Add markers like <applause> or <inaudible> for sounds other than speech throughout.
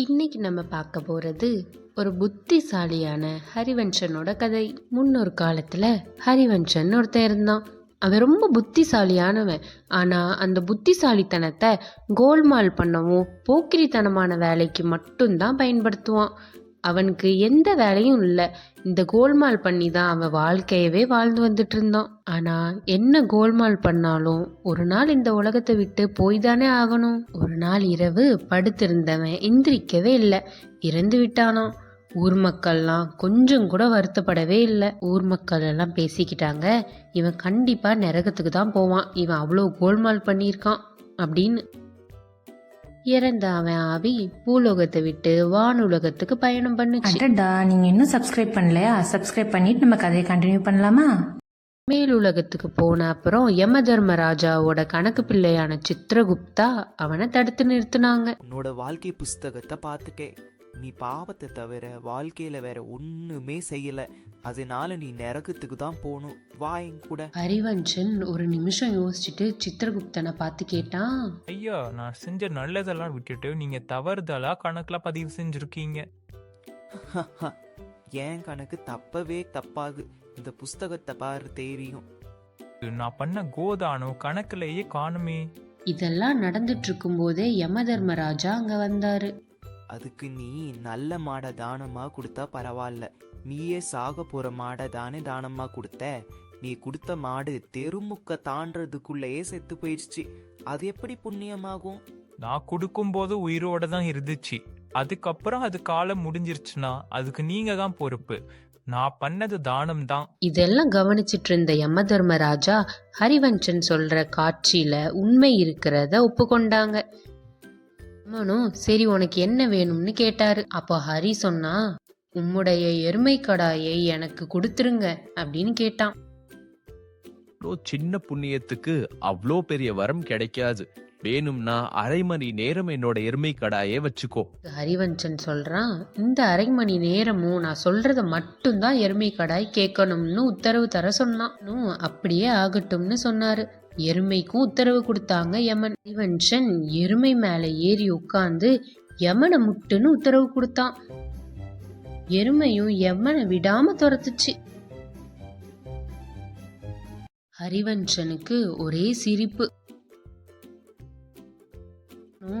இன்னைக்கு நம்ம பார்க்க போகிறது ஒரு புத்திசாலியான ஹரிவன்ஷனோட கதை. முன்னொரு காலத்தில் ஹரிவன்ஷன் ஒருத்தன் இருந்தான். அவன் ரொம்ப புத்திசாலியானவன். ஆனால் அந்த புத்திசாலித்தனத்தை கோல்மால் பண்ணவும் போக்கிரித்தனமான வேலைக்கு மட்டும்தான் பயன்படுத்துவான். அவனுக்கு எந்த வேலையும் இல்லை. இந்த கோல்மால் பண்ணி தான் அவன் வாழ்க்கையவே வாழ்ந்து வந்துட்டு இருந்தான். ஆனா என்ன கோல்மால் பண்ணாலும் ஒரு நாள் இந்த உலகத்தை விட்டு போய் தானே ஆகணும். ஒரு நாள் இரவு படுத்திருந்தவன் எந்திரிக்கவே இல்லை. இறந்து விட்டானாம். ஊர் மக்கள்லாம் கொஞ்சம் கூட வருத்தப்படவே இல்லை. ஊர் மக்கள் எல்லாம் பேசிக்கிட்டாங்க. இவன் கண்டிப்பா நரகத்துக்கு தான் போவான். இவன் அவ்வளோ கோல்மால் பண்ணியிருக்கான் அப்படின்னு இறந்த அவன் ஆவி பூலோகத்தை விட்டு வானுலகத்துக்கு பயணம் பண்ணுச்சு. அடடா நீங்க இன்னும் சப்ஸ்கிரைப் பண்ணலையா? சப்ஸ்கிரைப் பண்ணிட்டு நம்ம கதையை கண்டினியூ பண்ணலாமா? மேலுலகத்துக்கு போன அப்புறம் யம தர்மராஜாவோட கணக்கு பிள்ளையான சித்திரகுப்தா அவனை தடுத்து நிறுத்தினாங்க. உன்னோட வாழ்க்கை புஸ்தகத்தை பார்த்துட்டேன் நீ பாவத்தை தவிர வாழ்க்கையில வேற ஒண்ணுமே செய்யல. அதனால நீ நரகத்துக்கு தான் போகணும் வா என் கூட. ஹரிவன்ஷன் ஒரு நிமிஷம் யோசிச்சுட்டு சித்திரகுப்தனை பார்த்து கேட்டான் ஐயா நான் செஞ்ச நல்லதெல்லாம் விட்டுட்டு நீங்க தவறுதலா கணக்குல பதிவு செஞ்சிருக்கீங்க. <laughs> என் கணக்கு தப்பவே தப்பாகு. இந்த புஸ்தகத்தை பாரு தெரியும். நான் பண்ண கோதானம் கணக்குலயே காணுமே. இதெல்லாம் நடந்துட்டு இருக்கும்போதே யம தர்மராஜா அங்க வந்தாரு. அதுக்கு நீ நல்ல மாடை தானமா கொடுத்தா பரவாயில்ல நீயே சாக போற மாடை தானே தானமா கொடுத்த. நீ கொடுத்த மாடு தெருமுக்க தாண்டறதுக்குள்ளேயே செத்து போயிடுச்சு. அது எப்படி புண்ணியமாகும்? நான் கொடுக்கும்போது உயிரோட தான் இருந்துச்சு. அதுக்கப்புறம் அது காலம் முடிஞ்சிருச்சுன்னா அதுக்கு நீங்க தான் பொறுப்பு. நான் பண்ணது தானம் தான். இதெல்லாம் கவனிச்சிட்டு இருந்த யம தர்மராஜா ஹரிவன்ஷன் சொல்ற காட்சியில உண்மை இருக்கிறத ஒப்புக்கொண்டாங்க. யமனும் சரி உனக்கு என்ன வேணும்னு கேட்டாரு. அப்போ ஹரி சொன்னா உம்முடைய எருமை கடாயை எனக்கு கொடுத்துருங்க அப்படின்னு கேட்டான். சின்ன புண்ணியத்துக்கு அவ்வளோ பெரிய வரம் கிடைக்காது. வேணும்னா அரை மணி நேரம் என்னோட எருமை கடாயே வச்சுக்கோ. ஹரிவன்ஷன் சொல்றான் இந்த அரை மணி நேரமும் நான் சொல்றத மட்டும்தான் எருமை கடாய் கேட்கணும்னு உத்தரவு தர சொன்னான். அப்படியே ஆகட்டும்னு சொன்னாரு. எருமைக்கும் உத்தரவு கொடுத்தாங்க யமன். ஹரிவன்ஷன் எருமை மேலே ஏறி உட்காந்து யமனை முட்டுன்னு உத்தரவு கொடுத்தான். எருமையும் யமனை விடாம துரத்துச்சு. ஹரிவன்ஷனுக்கு ஒரே சிரிப்பு.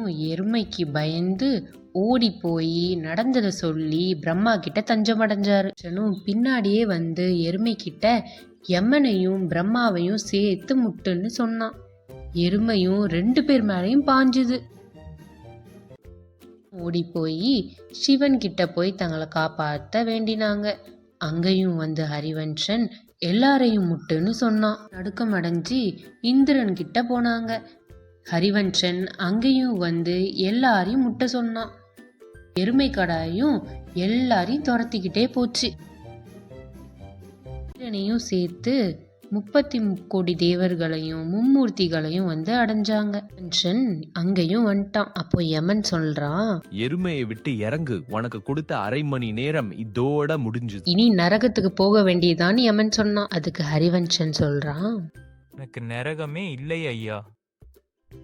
எருமைக்கு பயந்து ஓடி போய் நடந்ததை சொல்லி பிரம்மா கிட்ட தஞ்சம் அடைஞ்சாரு. சனும் பின்னாடியே வந்து எருமை கிட்ட யமனையும் பிரம்மாவையும் சேர்த்து முட்டுன்னு சொன்னான். எருமையும் ரெண்டு பேர் மேலையும் பாஞ்சுது. ஓடி போய் சிவன் கிட்ட போய் தங்களை காப்பாத்த வேண்டினாங்க. அங்கேயும் வந்து ஹரிவன்ஷன் எல்லாரையும் முட்டுன்னு சொன்னான். நடுக்கம் அடைஞ்சி இந்திரன் கிட்ட போனாங்க. ஹரிவன்ஷன் அங்கேயும் வந்து எல்லாரையும் முட்டை சொன்னான். எருமை கடாயும் எல்லாரையும் துரத்திக்கிட்டே போச்சு. இந்திரனையும் சேர்த்து முப்பத்தி கோடி தேவர்களையும் மும்மூர்த்திகளையும் வந்து அடைஞ்சாங்க. ஹரிவன்ஷன் அங்கேயும் வந்துட்டான். அப்போ யமன் சொல்றான் எருமையை விட்டு இறங்கு. உனக்கு கொடுத்த அரை மணி நேரம் இதோட முடிஞ்சுது. இனி நரகத்துக்கு போக வேண்டியதான்னு யமன் சொன்னான். அதுக்கு ஹரிவன்ஷன் சொல்றான் எனக்கு நரகமே இல்லை ஐயா.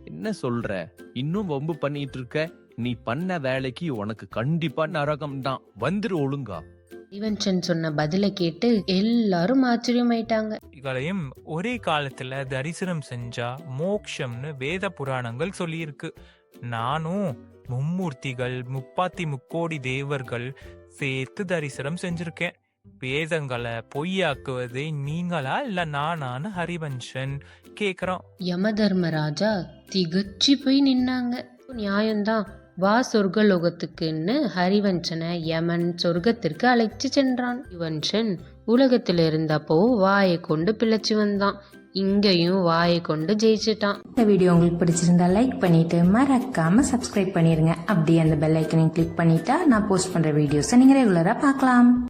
என்ன சொல்ற? இன்னும் வம்பு பண்ணிட்டு இருக்க? நீ பண்ண வேலைக்கு உனக்கு கண்டிப்பா நரகம் தான். வந்துரு ஒழுங்கா. ஹரிவன்ஷன் சொன்ன பதிலை கேட்டு எல்லாரும் ஆச்சரியமாயிட்டாங்க. இவளையும் ஒரே காலத்துல தரிசனம் செஞ்சா மோக்ஷம்னு வேத புராணங்கள் சொல்லியிருக்கு. நானும் மும்மூர்த்திகள் முப்பாத்தி முக்கோடி தேவர்கள் சேர்த்து தரிசனம் செஞ்சிருக்கேன். வேதங்களை பொய்யாக்குவது நீங்களா இல்ல நானான்னு ஹரிவன்ஷன் கேக்குறான். யம தர்மராஜா திகச்சு போய் நின்னாங்க. நியாயம்தான் வா சொர்க்கலோகத்துக்குன்னு ஹரிவஞ்சனை யமன் சொர்க்கத்திற்கு அழைத்து சென்றான். ஹரிவன்ஷன் உலகத்தில் இருந்தப்போ வாயை கொண்டு பிழைச்சு வந்தான். இங்கேயும் வாயை கொண்டு ஜெயிச்சிட்டான். இந்த வீடியோ உங்களுக்கு பிடிச்சிருந்தா லைக் பண்ணிட்டு மறக்காம சப்ஸ்கிரைப் பண்ணிருங்க. அப்படியே அந்த பெல் ஐக்கனையும் கிளிக் பண்ணிட்டா நான் போஸ்ட் பண்ற வீடியோஸை நீங்க ரெகுலரா பார்க்கலாம்.